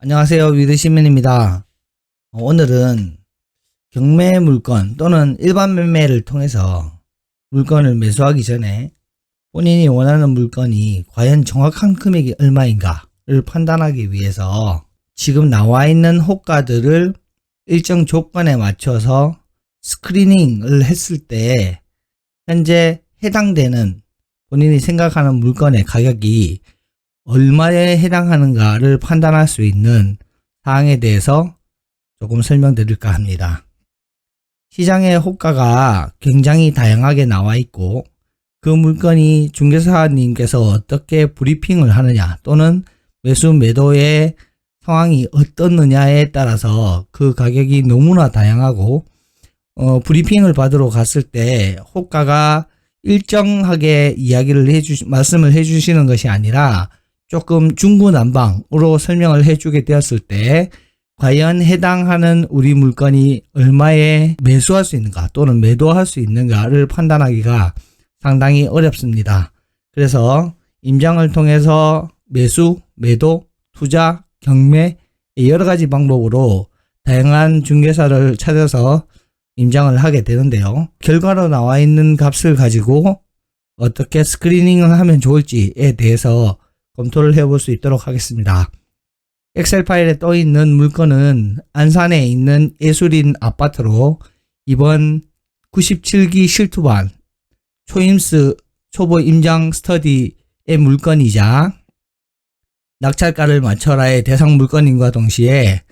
안녕하세요. 위드시민입니다. 어, 오늘은 경매 물건 또는 일반 매매를 통해서 물건을 매수하기 전에 본인이 원하는 물건이 과연 정확한 금액이 얼마인가를 판단하기 위해서 지금 나와 있는 호가들을 일정 조건에 맞춰서 스크리닝을 했을 때 현재 해당되는 본인이 생각하는 물건의 가격이 얼마에 해당하는가를 판단할 수 있는 사항에 대해서 조금 설명드릴까 합니다. 시장의 호가가 굉장히 다양하게 나와 있고 그 물건이 중개사님께서 어떻게 브리핑을 하느냐 또는 매수 매도의 상황이 어떻느냐에 따라서 그 가격이 너무나 다양하고 어, 브리핑을 받으러 갔을 때 호가가 일정하게 이야기를 해주 말씀을 해주시는 것이 아니라 조금 중구난방으로 설명을 해주게 되었을 때 과연 해당하는 우리 물건이 얼마에 매수할 수 있는가 또는 매도할 수 있는가를 판단하기가 상당히 어렵습니다. 그래서 임장을 통해서 매수, 매도, 투자, 경매 여러 가지 방법으로 다양한 중개사를 찾아서 임장을 하게 되는데요. 결과로 나와 있는 값을 가지고 어떻게 스크리닝을 하면 좋을지에 대해서 검토를 해볼 수 있도록 하겠습니다. 엑셀 파일에 떠 있는 물건은 안산에 있는 예술인 아파트로 이번 97기 실투반 초임스 초보 임장 스터디의 물건이자 낙찰가를 맞춰라의 대상 물건인과 동시에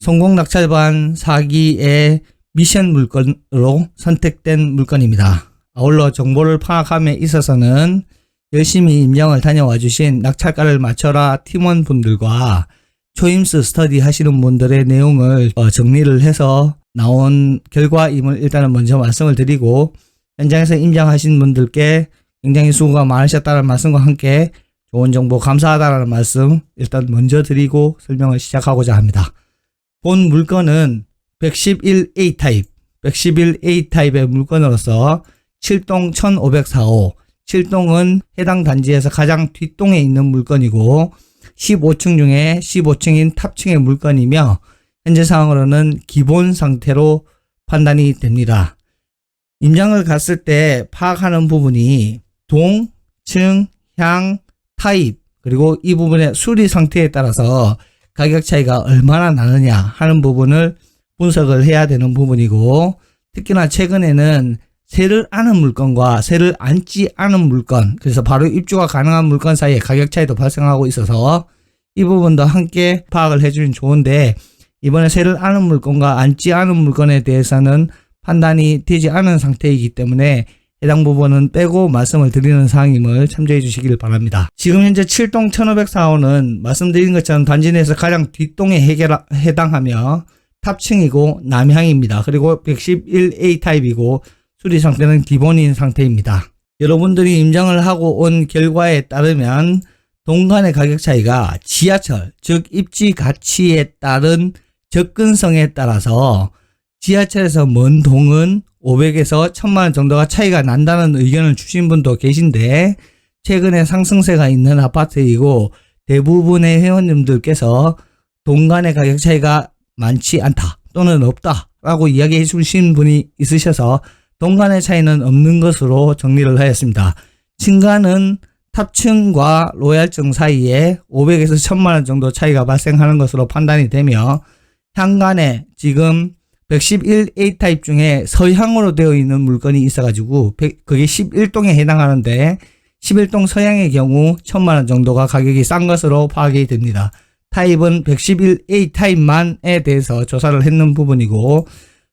성공 낙찰반 4기의 미션 물건으로 선택된 물건입니다. 아울러 정보를 파악함에 있어서는 열심히 임장을 다녀와 주신 낙찰가를 맞춰라 팀원분들과 초임스 스터디 하시는 분들의 내용을 어, 정리를 해서 나온 결과임을 일단은 먼저 말씀을 드리고 현장에서 임장하신 분들께 굉장히 수고가 많으셨다는 말씀과 함께 좋은 정보 감사하다는 말씀 일단 먼저 드리고 설명을 시작하고자 합니다. 본 물건은 111A 타입, 111A 타입의 물건으로서 7동 1504호, 7동은 해당 단지에서 가장 뒷동에 있는 물건이고 15층 중에 15층인 탑층의 물건이며 현재 상황으로는 기본 상태로 판단이 됩니다. 임장을 갔을 때 파악하는 부분이 동, 층, 향, 타입 그리고 이 부분의 수리 상태에 따라서 가격 차이가 얼마나 나느냐 하는 부분을 분석을 해야 되는 부분이고 특히나 최근에는 세를 아는 물건과 세를 안지 않은 물건 그래서 바로 입주가 가능한 물건 사이에 가격 차이도 발생하고 있어서 이 부분도 함께 파악을 해주면 좋은데 이번에 세를 아는 물건과 안지 않은 물건에 대해서는 판단이 되지 않은 상태이기 때문에 해당 부분은 빼고 말씀을 드리는 사항임을 참조해 주시길 바랍니다. 지금 현재 7동 1504호는 말씀드린 것처럼 단지 내에서 가장 뒷동에 해당하며 탑층이고 남향입니다. 그리고 111A 타입이고 수리 상태는 기본인 상태입니다. 여러분들이 임장을 하고 온 결과에 따르면 동간의 가격 차이가 지하철, 즉 입지 가치에 따른 접근성에 따라서 지하철에서 먼 동은 500에서 1000만 원 정도가 차이가 난다는 의견을 주신 분도 계신데 최근에 상승세가 있는 아파트이고 대부분의 회원님들께서 동간의 가격 차이가 많지 않다 또는 없다라고 이야기해 주신 분이 있으셔서 동간의 차이는 없는 것으로 정리를 하였습니다. 층간은 탑층과 로얄층 사이에 500에서 1000만 원 정도 차이가 발생하는 것으로 판단이 되며 향간에 지금 111A 타입 중에 서향으로 되어 있는 물건이 있어가지고 그게 11동에 해당하는데 11동 서향의 경우 1000만 원 정도가 가격이 싼 것으로 파악이 됩니다. 타입은 111A 타입만에 대해서 조사를 했는 부분이고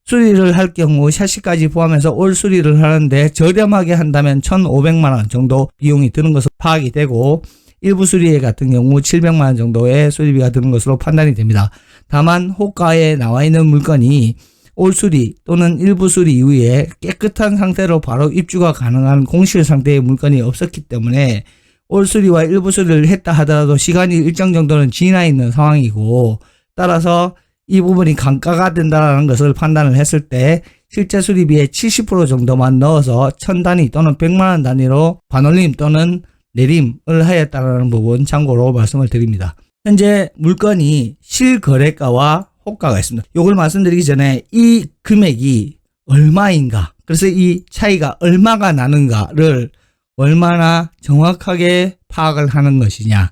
수리를 할 경우 샤시까지 포함해서 올 수리를 하는데 저렴하게 한다면 1,500만 원 정도 비용이 드는 것으로 파악이 되고 일부 수리에 같은 경우 700만 원 정도의 수리비가 드는 것으로 판단이 됩니다. 다만 호가에 나와 있는 물건이 올 수리 또는 일부 수리 이후에 깨끗한 상태로 바로 입주가 가능한 공실 상태의 물건이 없었기 때문에 올 수리와 일부 수리를 했다 하더라도 시간이 일정 정도는 지나 있는 상황이고 따라서 이 부분이 강가가 된다는 것을 판단을 했을 때 실제 수리비의 70% 정도만 넣어서 천 단위 또는 100만 원 단위로 반올림 또는 내림을 하였다는 부분 참고로 말씀을 드립니다. 현재 물건이 실거래가와 호가가 있습니다. 요걸 말씀드리기 전에 이 금액이 얼마인가, 그래서 이 차이가 얼마가 나는가를 얼마나 정확하게 파악을 하는 것이냐.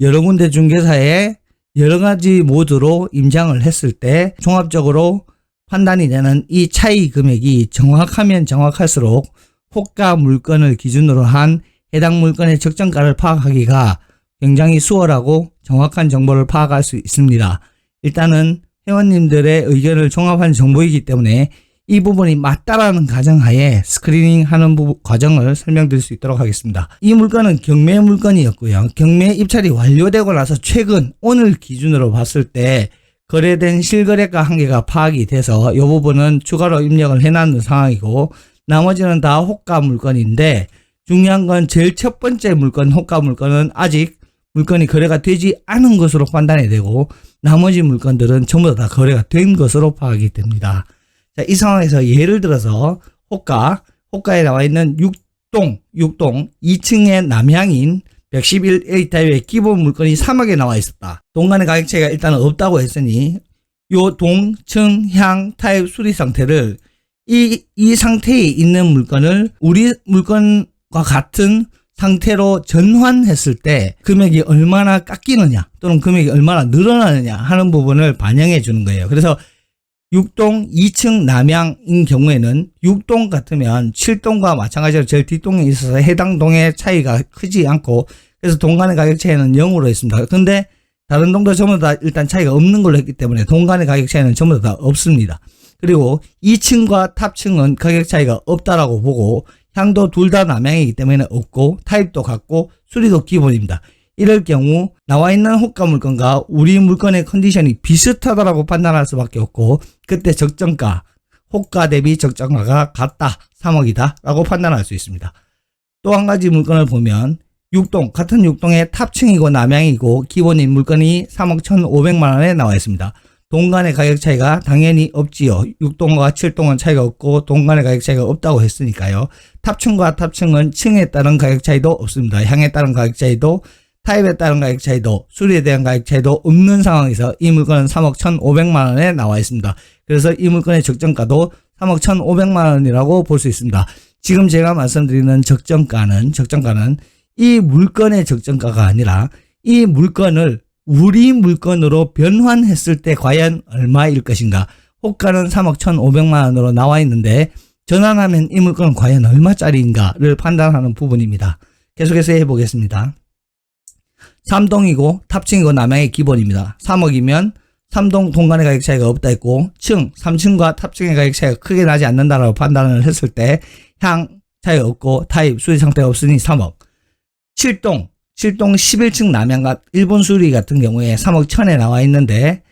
여러 군데 중개사에 여러 가지 모드로 임장을 했을 때 종합적으로 판단이 되는 이 차이 금액이 정확하면 정확할수록 호가 물건을 기준으로 한 해당 물건의 적정가를 파악하기가 굉장히 수월하고 정확한 정보를 파악할 수 있습니다. 일단은 회원님들의 의견을 종합한 정보이기 때문에 이 부분이 맞다라는 가정하에 스크리닝 하는 부- 과정을 설명드릴 수 있도록 하겠습니다. 이 물건은 경매 물건이었고요. 경매 입찰이 완료되고 나서 최근 오늘 기준으로 봤을 때 거래된 실거래가 한계가 파악이 돼서 이 부분은 추가로 입력을 해놨는 상황이고 나머지는 다 호가 물건인데 중요한 건 제일 첫 번째 물건 호가 물건은 아직 물건이 거래가 되지 않은 것으로 판단이 되고 나머지 물건들은 전부 다 거래가 된 것으로 파악이 됩니다. 자, 이 상황에서 예를 들어서 호가, 호가에 나와 있는 6동, 6동 2층의 남향인 111A 타입의 기본 물건이 3억에 나와 있었다. 동간의 가격 차이가 일단은 없다고 했으니 요 동, 층, 향, 타입 수리 상태를 이, 이 상태에 있는 물건을 우리 물건과 같은 상태로 전환했을 때 금액이 얼마나 깎이느냐 또는 금액이 얼마나 늘어나느냐 하는 부분을 반영해 주는 거예요. 그래서 6동 2층 남향인 경우에는 6동 같으면 7동과 마찬가지로 제일 뒷동에 있어서 해당 동의 차이가 크지 않고 그래서 동 간의 가격 차이는 0으로 있습니다. 근데 다른 동도 전부 다 일단 차이가 없는 걸로 했기 때문에 동 간의 가격 차이는 전부 다 없습니다. 그리고 2층과 탑층은 가격 차이가 없다라고 보고 향도 둘 다 남향이기 때문에 없고 타입도 같고 수리도 기본입니다. 이럴 경우 나와 있는 호가 물건과 우리 물건의 컨디션이 비슷하다라고 판단할 수밖에 없고 그때 적정가 호가 대비 적정가가 같다 3억이다 라고 판단할 수 있습니다. 또 한 가지 물건을 보면 6동 같은 6동의 탑층이고 남향이고 기본인 물건이 3억 1,500만 원에 나와 있습니다. 동간의 가격 차이가 당연히 없지요. 6동과 7동은 차이가 없고 동간의 가격 차이가 없다고 했으니까요. 탑층과 탑층은 층에 따른 가격 차이도 없습니다. 향에 따른 가격 차이도 타입에 따른 가격 차이도 수리에 대한 가격 차이도 없는 상황에서 이 물건은 3억 1,500만 원에 나와 있습니다. 그래서 이 물건의 적정가도 3억 1,500만 원이라고 볼 수 있습니다. 지금 제가 말씀드리는 적정가는 적정가는 이 물건의 적정가가 아니라 이 물건을 우리 물건으로 변환했을 때 과연 얼마일 것인가? 호가는 3억 1,500만 원으로 나와 있는데 전환하면 이 물건은 과연 얼마짜리인가를 판단하는 부분입니다. 계속해서 해보겠습니다. 3동이고 탑층이고 남양의 기본입니다. 3억이면 3동 동간의 가격 차이가 없다 했고 층 3층과 탑층의 가격 차이가 크게 나지 않는다라고 판단을 했을 때 향 차이가 없고 타입 수리 상태가 없으니 3억 7동 7동 11층 남양과 일본 수리 같은 경우에 3억 1000에 나와 있는데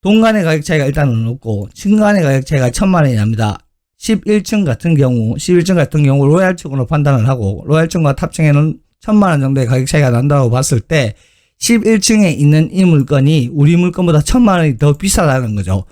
동간의 가격 차이가 일단은 없고 층간의 가격 차이가 1000만 원이 납니다. 11층 같은 경우 11층 같은 경우 로얄층으로 판단을 하고 로얄층과 탑층에는 1000만 원 정도의 가격 차이가 난다고 봤을 때 11층에 있는 이 물건이 우리 물건보다 1000만 원이 더 비싸다는 거죠.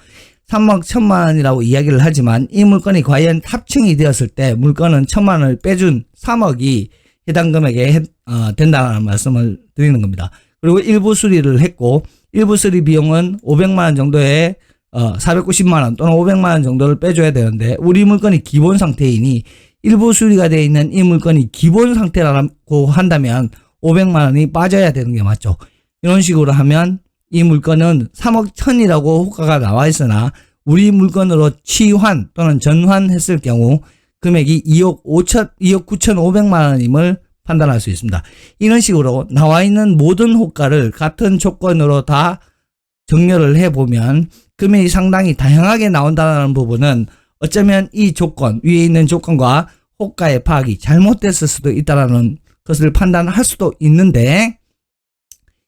3억 1000만 원이라고 이야기를 하지만 이 물건이 과연 탑층이 되었을 때 물건은 1000만 원을 빼준 3억이 해당 금액에 해- 어, 된다는 말씀을 드리는 겁니다. 그리고 일부 수리를 했고 일부 수리 비용은 500만 원 정도의 어, 490만 원 또는 500만 원 정도를 빼줘야 되는데 우리 물건이 기본 상태이니 일부 수리가 되어 있는 이 물건이 기본 상태라고 한다면 500만 원이 빠져야 되는 게 맞죠. 이런 식으로 하면 이 물건은 3억 1000이라고 호가가 나와 있으나 우리 물건으로 취환 또는 전환했을 경우 금액이 2억 5천, 2억 9,500만 원임을 판단할 수 있습니다. 이런 식으로 나와 있는 모든 호가를 같은 조건으로 다 정렬을 해보면 금액이 상당히 다양하게 나온다는 부분은 어쩌면 이 조건, 위에 있는 조건과 호가의 파악이 잘못됐을 수도 있다는 것을 판단할 수도 있는데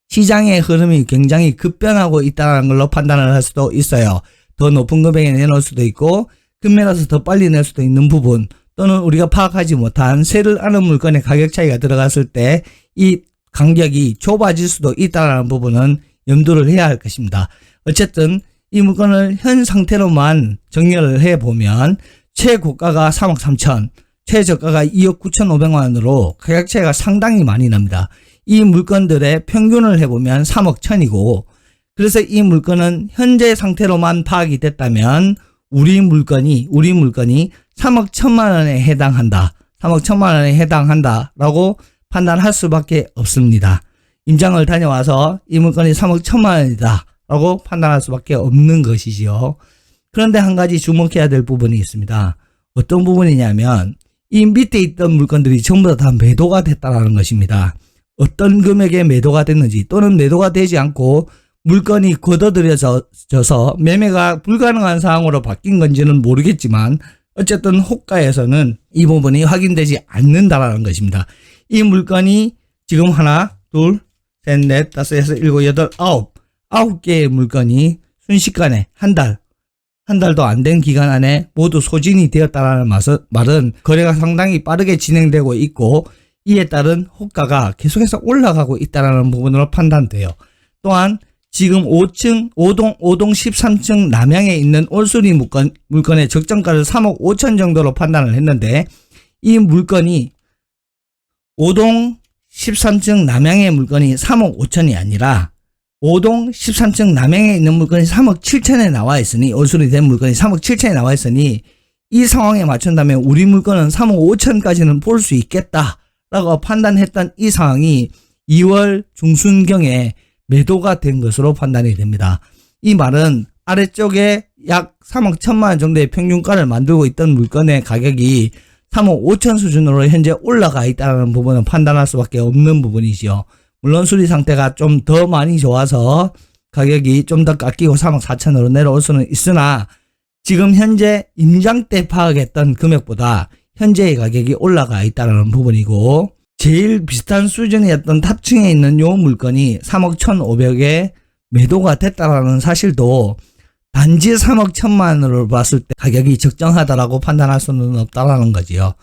시장의 흐름이 굉장히 급변하고 있다는 걸로 판단을 할 수도 있어요. 더 높은 금액에 내놓을 수도 있고 금매라서 더 빨리 낼 수도 있는 부분 또는 우리가 파악하지 못한 세를 아는 물건의 가격 차이가 들어갔을 때 이 간격이 좁아질 수도 있다는 부분은 염두를 해야 할 것입니다. 어쨌든 이 물건을 현 상태로만 정렬을 해보면 최고가가 3억 3천, 최저가가 2억 9천 5백만 원으로 가격 차이가 상당히 많이 납니다. 이 물건들의 평균을 해보면 3억 천이고 그래서 이 물건은 현재 상태로만 파악이 됐다면 우리 물건이 우리 물건이 3억 천만 원에 해당한다. 3억 천만 원에 해당한다라고 판단할 수밖에 없습니다. 임장을 다녀와서 이 물건이 3억 천만 원이다 라고 판단할 수밖에 없는 것이지요. 그런데 한 가지 주목해야 될 부분이 있습니다. 어떤 부분이냐면 이 밑에 있던 물건들이 전부 다 매도가 됐다라는 것입니다. 어떤 금액에 매도가 됐는지 또는 매도가 되지 않고 물건이 걷어들여져서 매매가 불가능한 상황으로 바뀐 건지는 모르겠지만 어쨌든 호가에서는 이 부분이 확인되지 않는다라는 것입니다. 이 물건이 지금 하나, 둘, 셋, 넷, 다섯, 여섯, 일곱, 여덟, 아홉, 아홉 개의 물건이 순식간에 한 달, 한 달도 안 된 기간 안에 모두 소진이 되었다라는 맛은- 말은 거래가 상당히 빠르게 진행되고 있고 이에 따른 호가가 계속해서 올라가고 있다는 부분으로 판단돼요. 또한 지금 5층, 5동, 5동 13층 남양에 있는 올수리 물건, 물건의 적정가를 3억 5천 정도로 판단을 했는데 이 물건이 5동 13층 남양의 물건이 3억 5천이 아니라 5동 13층 남양에 있는 물건이 3억 7천에 나와 있으니 올수리 된 물건이 3억 7천에 나와 있으니 이 상황에 맞춘다면 우리 물건은 3억 5천까지는 볼 수 있겠다라고 판단했던 이 상황이 2월 중순경에 매도가 된 것으로 판단이 됩니다. 이 말은 아래쪽에 약 3억 1천만 원 정도의 평균가를 만들고 있던 물건의 가격이 3억 5천 수준으로 현재 올라가 있다는 부분은 판단할 수밖에 없는 부분이지요. 물론 수리 상태가 좀 더 많이 좋아서 가격이 좀 더 깎이고 3억 4천으로 내려올 수는 있으나 지금 현재 임장 때 파악했던 금액보다 현재의 가격이 올라가 있다는 부분이고 제일 비슷한 수준이었던 탑층에 있는 요 물건이 3억 1,500에 매도가 됐다라는 사실도 단지 3억 1천만 원으로 봤을 때 가격이 적정하다라고 판단할 수는 없다라는 거지요.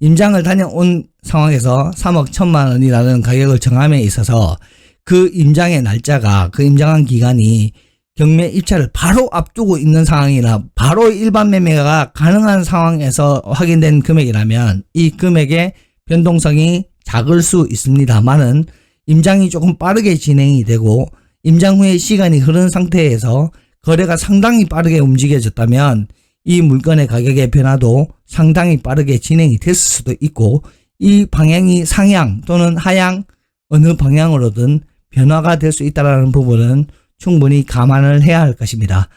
임장을 다녀온 상황에서 3억 1천만 원이라는 가격을 정함에 있어서 그 임장의 날짜가 그 임장한 기간이 경매 입찰을 바로 앞두고 있는 상황이나 바로 일반 매매가 가능한 상황에서 확인된 금액이라면 이 금액의 변동성이 작을 수 있습니다만은 임장이 조금 빠르게 진행이 되고 임장 후에 시간이 흐른 상태에서 거래가 상당히 빠르게 움직여졌다면 이 물건의 가격의 변화도 상당히 빠르게 진행이 됐을 수도 있고 이 방향이 상향 또는 하향 어느 방향으로든 변화가 될 수 있다는 부분은 충분히 감안을 해야 할 것입니다.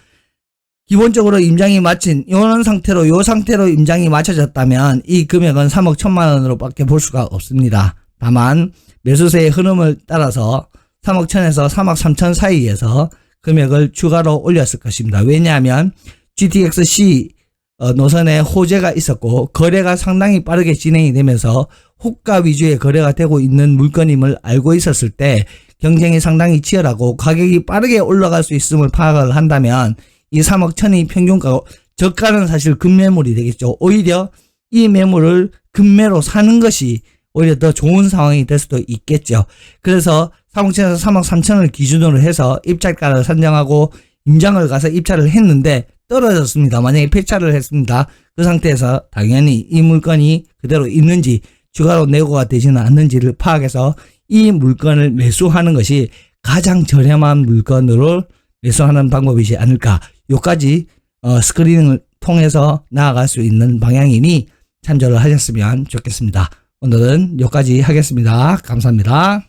기본적으로 임장이 마친 이런 상태로 이 상태로 임장이 맞춰졌다면 이 금액은 3억 1천만 원으로밖에 볼 수가 없습니다. 다만 매수세의 흐름을 따라서 3억 1천에서 3억 3천 사이에서 금액을 추가로 올렸을 것입니다. 왜냐하면 GTX-C 어, 노선에 호재가 있었고 거래가 상당히 빠르게 진행이 되면서 호가 위주의 거래가 되고 있는 물건임을 알고 있었을 때 경쟁이 상당히 치열하고 가격이 빠르게 올라갈 수 있음을 파악을 한다면 이 3억 천이 평균가고 저가는 사실 급매물이 되겠죠. 오히려 이 매물을 급매로 사는 것이 오히려 더 좋은 상황이 될 수도 있겠죠. 그래서 3억 천에서 3억 3천을 기준으로 해서 입찰가를 산정하고 임장을 가서 입찰을 했는데 떨어졌습니다. 만약에 폐차를 했습니다. 그 상태에서 당연히 이 물건이 그대로 있는지 추가로 내고가 되지는 않는지를 파악해서 이 물건을 매수하는 것이 가장 저렴한 물건으로 매수하는 방법이지 않을까. 요까지 어, 스크리닝을 통해서 나아갈 수 있는 방향이니 참조를 하셨으면 좋겠습니다. 오늘은 여기까지 하겠습니다. 감사합니다.